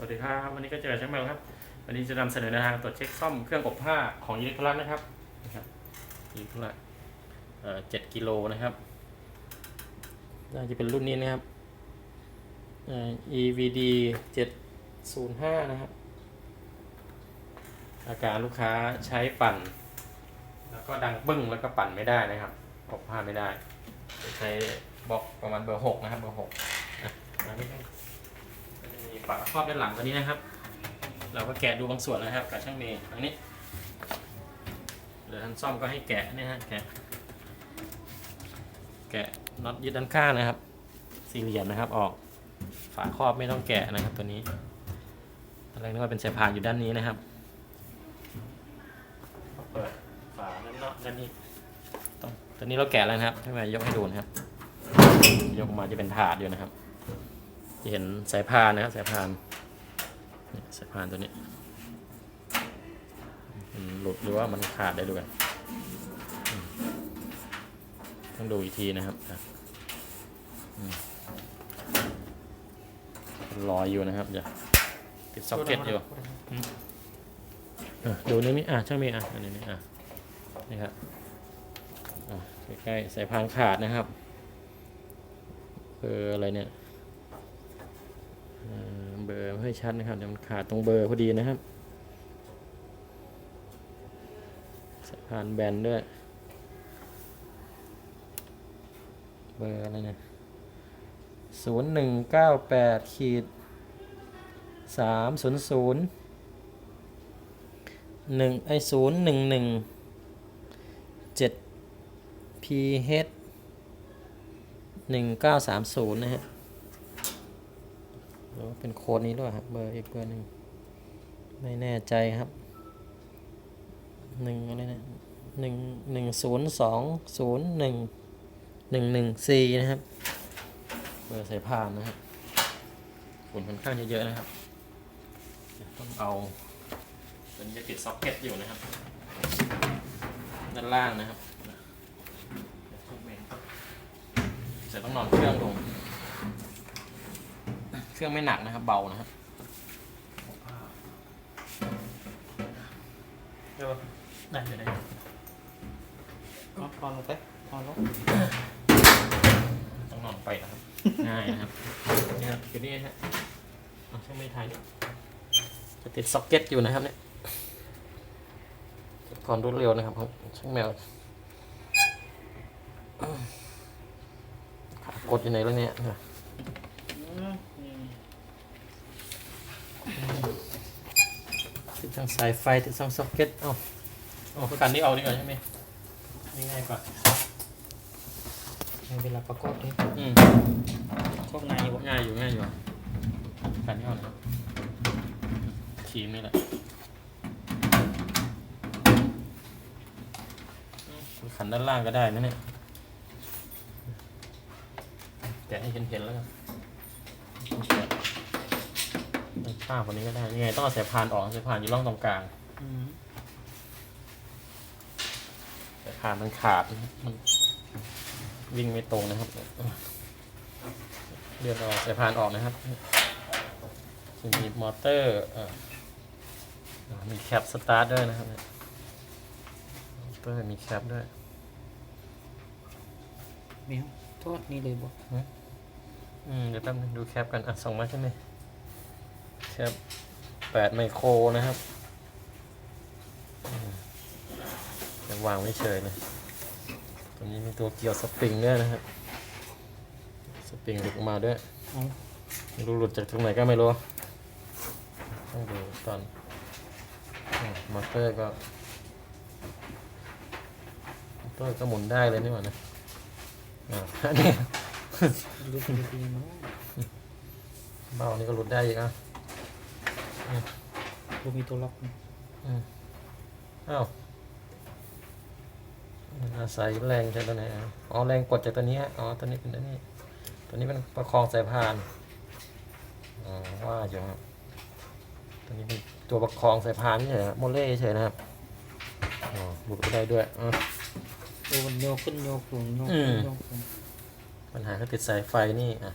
วัสดีครับ วันนี้ก็เจอช่างแมวครับ วันนี้จะนำเสนอแนวทางตรวจเช็คซ่อมเครื่องอบผ้าของอิเล็กทรอนิกส์นะครับนะครับอิเล็กทรอนิกส์เอ่อเจ็ดกิโลนะครับ น่าจะเป็นรุ่นนี้นะครับเอ่อ EVD เจ็ดศูนย์ห้านะครับ อาการลูกค้าใช้ปั่น แล้วก็ดังบึ้งแล้วก็ปั่นไม่ได้นะครับ อบผ้าไม่ได้ ใช้บล็อกประมาณเบอร์หกนะครับเบอร์หกอะมานิดนึง มีฝาครอบด้านหลังตัวนี้นะครับ เราก็แกะดูบางส่วนนะครับกับช่างเมย์อันนี้เดี๋ยวท่านซ่อมก็ให้แกะนี่ฮะแกะแกะน็อตยึดด้านข้างนะครับ สี่เหลี่ยมนะครับออกฝาครอบไม่ต้องแกะนะครับตัวนี้ตอนแรกนึกว่าเป็นสายพานอยู่ด้านนี้นะครับเปิดฝาด้านนอกด้านนี้ต้องตัวนี้เราแกะแล้วนะครับให้มายกให้ดูนะครับ ยกออกมาจะเป็นถาดอยู่นะครับ จะเห็นสายพานนะครับสายพานสายพานตัวนี้มันหลุดหรือว่ามันขาดได้ด้วยต้องดูอีกทีนะครับอะอืมรอยอยู่นะครับอย่าติดซ็อกเก็ตอยู่ดูนี่มีอะช่างมีอะอันนี้นี่อะนี่ครับใกล้ๆสายพานขาดนะครับเอออะไรเนี่ย บอร์ไม่ค่อยชัดนะครับเดี๋ยวมันขาดตรงเบอร์พอดีนะครับสายพานแบนด้วย เบอร์อะไรเนี่ยศูนย์หนึ่งเก้าแปดขีดสามศูนย์ศูนย์หนึ่งไอศูนย์หนึ่งหนึ่งเจ็ดพีเฮดหนึ่งเก้าสามศูนย์นะฮะ รือว่าเป็นโค้ดนี้ด้วยครับ เบอร์อีกเบอร์หนึ่งไม่แน่ใจครับหนึ่งอะไรนะหนึ่งหนึ่งศูนย์สองศูนย์หนึ่งหนึ่งหนึ่งสี่นะครับ เบอร์สายพานนะครับฝุ่นค่อนข้างเยอะๆนะครับ ต้องเอาตัวนี้จะติดซ็อกเก็ตอยู่นะครับ ด้านล่างนะครับจะต้องนอนเครื่องลง เครื่องไม่หนักนะครับ เบานะครับเดี๋ยวได้อยู่ได้เอาพอนลงไปพอนลงต้องนอนไปนะครับง่ายนะครับนี่ครับคือนี่ฮะเอาช่างไม่ไทยเนี่ยจะติดซ็อกเก็ตอยู่นะครับเนี่ยก่อนรวดเร็วนะครับของช่างแมวขากดอยู่ไหนแล้วเนี่ย ติด ทั้งสายไฟติดทั้งซ็อกเก็ตเอ้าเอากันนี้เอาดีกว่าใช่ไหมง่ายๆกว่าเวลาประกอบนี่อืมพวกนายบอกง่ายอยู่ง่ายอยู่กันนี้เอานะครับครีมนี่แหละอืมขันด้านล่างก็ได้นะเนี่ยแกะให้เห็นเห็นๆแล้วกันแกะด้าน ข้างคนนี้ก็ได้ยังไงต้องเอาสายพานออกสายพานอยู่ร่องตรงกลางอืมแต่ขามันขาดมันวิ่งไม่ตรงนะครับเลือนออกสายพานออกนะครับจะมีมอเตอร์เอ่อมีแคปสตาร์ทด้วยนะครับเนี่ยมอเตอร์มีแคปด้วยเมียวโทษนี่เลยบอกอืมเดี๋ยวแป๊บนึงดูแคปกันอะส่งมาใช่ไหม แคปแปดไมโครนะครับอืมจะวางไว้เฉยเลยตัวนี้มีตัวเกี่ยวสปริงด้วยนะครับสปริงหลุดออกมาด้วยเอาไม่รู้หลุดจากตรงไหนก็ไม่รู้ ต้องดูตอนอืมมอเตอร์ก็มอเตอร์ก็หมุนได้เลยนี่หว่านะอ่าอันนี้ดูดีๆเนาะเบานี่ก็หลุดได้อีกอะ ดูมีตัวล็อกนะอ้าวมันอาศัยแรงจากตัวไหนอะอ๋อแรงกดจากตัวนี้ฮะอ๋อตัวนี้เป็นตัวนี้ ตัวนี้เป็นประคองสายพานอ๋อว่าอยู่ครับตัวนี้เป็นตัวประคองสายพานเฉยๆครับโมเล่เฉยๆนะครับอ๋อหลุดไปได้ด้วยอะตัวมันโยกขึ้นโยกลงโยกอืขึ้นมโยกลงปัญหาก็ติดสายไฟนี่อะ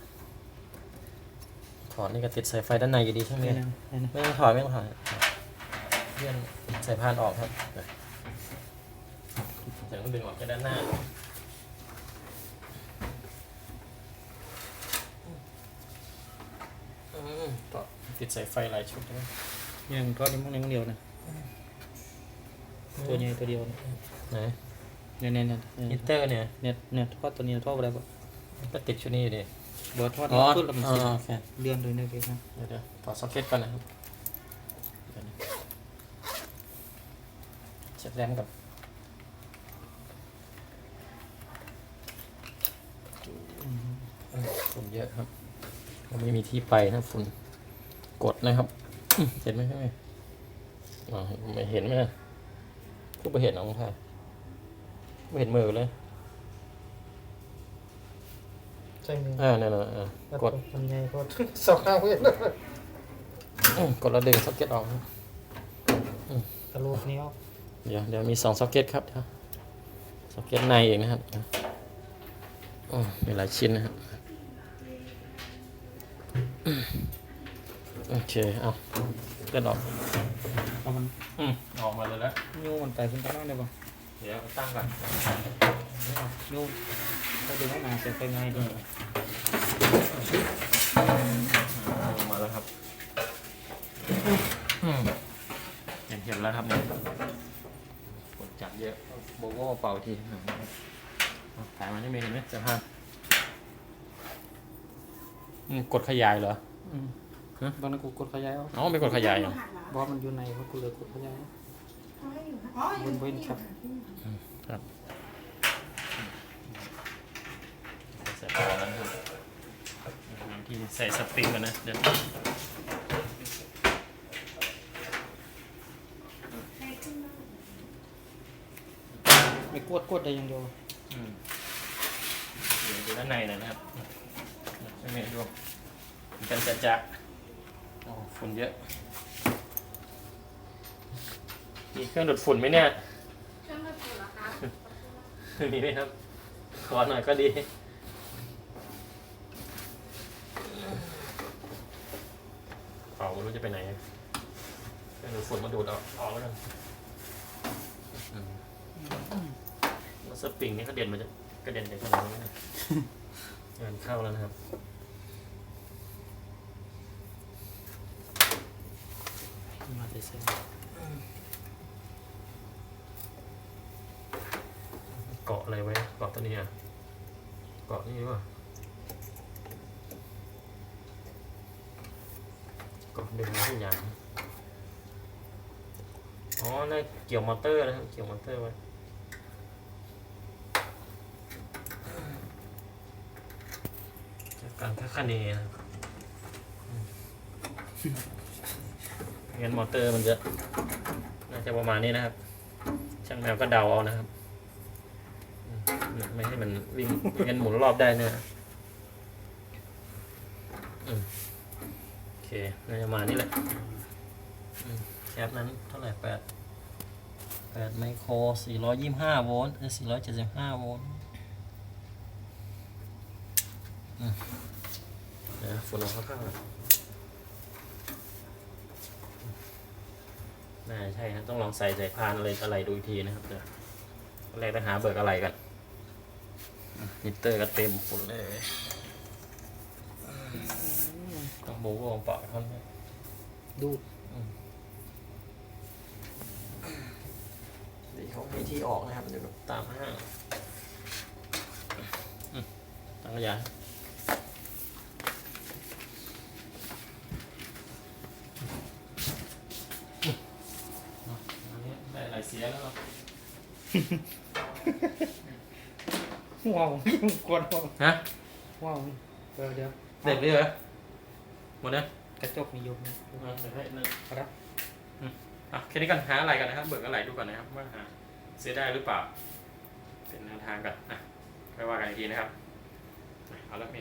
ถถอดนี่ก็ติดสายไฟด้านในอยู่ดีใช่ไหมนี่นะนี่นะไม่ต้องถอดไม่ต้องถอดเลื่อนสายพานออกครับเดี๋ยวต้องดึงออกแค่ด้านหน้าอืมต่อติดสายไฟหลายชุดนะยังทอดนี่มั้งนี่มั้งเดียวนะตัวใหญ่ตัวเดียวนะไหนเนี่ยเนี่ยเนี่ยฮิเนี่ยตเตอร์เนี่ยเนี่ยเนี่ยทอดตัวนี้ทอดอะไรปะก็ติดชุดนี้อยู่ดิ บอทอดอ๋อขึ้นแล้วมันอ๋อเสียโอเคเลื่อนเลยเนี่ยพี่นะเดี๋ยวเดี๋ยวต่อซ็อกเก็ตก่อนนะครับเดี๋ยวนะเช็ดแรมก่อนฝุ่นเยอะครับมันไม่มีที่ไปนะฝุ่นกดนะครับอืมเห็นไหมใช่ไหมอ๋อไม่เห็นไหมก็ไม่เห็นน้องท่ายไม่เห็นมือเลย ใช่มืออ่านั่นน่ะอ่ากดมันใหญ่กดสองข้างเว้ยอืมกดแล้วดึงซ็อกเก็ตออกครับตะลุกนี้ออกเดี๋ยวเดี๋ยวมีสองซ็อกเก็ตครับเดี๋ยวซ็อกเก็ตในเองนะครับโอ้มีหลายชิ้นนะครับโอเคเอาเลื่อนออกเอามันอืมออกมาเลยแล้วยูมันไปขึ้นข้างล่างได้ปะ เดี๋ยวตั้งก่อนยูถ้าดึงออกมาเสียไปง่ายดีออกมาแล้วครับอืมเห็นเห็นแล้วครับเนี่ยกดจับเยอะโบโก้เป่าทีเอาถ่ายมาให้เมย์เห็นไหมสภาพอืมกดขยายเหรออืมฮะตอนนั้นกูกดขยายออกเอาไม่กดขยายเหรอบอสมันอยู่ในเพราะกูเลยกดขยาย อ๋ออยู่เว้นครับครับใส่พอแล้วนะครับที่ใส่สปริงก่อนนะเดี๋ยวไม่กวดกวดได้อยังเดียวอืมเดี๋ยวดูด้านในหน่อยนะครับไม่เมดูกันจะจะโอ้ฝุ่นเยอะ มีเครื่องดูดฝุ่นไหมเนี่ยเครื่องมือถือเหรอคะมีไหมครับ ขอหน่อยก็ดีเป่าไม่รู้จะไปไหนเครื่องดูดฝุ่นมาดูดออกออกแล้วกันอืมแล้วสปริงนี่ก็เด่นมาจะกระเด็นจากตรงนี้นะงานเข้าแล้วนะครับมาแต่เซ็น เกาะ อะไรไว้เกาะตัวนี้อะเกาะนี่หรือเปล่าเกาะดึงไว้ให้ยางอ๋อน่าเกี่ยวมอเตอร์นะครับเกี่ยวมอเตอร์ไว้การคาดคะเนนะงั้นมอเตอร์มันจะน่าจะประมาณนี้นะครับ ช่างแมวก็เดาเอานะครับ ไม่ให้มันวิ่งไม่งั้นหมุนรอบได้เนี่ยอืมโอเคน่าจะมานี่แหละอืมแคปนั้นเท่าไหร่แปดแปดไมโครสี่ร้อยยี่ห้าโวลต์สี่ร้อยเจ็ดสิบห้าโวลต์อืมเดี๋ยวฝุ่นออกข้างๆหน่อยน่าจะใช่ครับต้องลองใส่สายพานอะไรอะไรดูอีกทีนะครับเดี๋ยวแรกไปหาเบิกอะไรกัน มิเตอร์ก็เต็มฝุ่นเลยต้องโบว์วงปากท่อนนี้ดูดเดี๋ยวเขามีที่ออกนะครับเดี๋ยวตามห้างอืมตั้งระยะอืมเนาะอันนี้ได้หลายเสียแล้วเนาะ ว้าวกดว้าวฮะว้าวเดี๋ยวเดี๋ยวเด็กเลยเหรอหมดนะกระจกมีอยู่นะอ่าเดี๋ยวให้นั่นครับอะแค่นี้กันหาอะไรกันนะครับ เบิกอะไรดูก่อนนะครับว่าหาซื้อได้หรือเปล่า เป็นแนวทางกันอะไปว่ากันอีกทีนะครับอะเอาละมี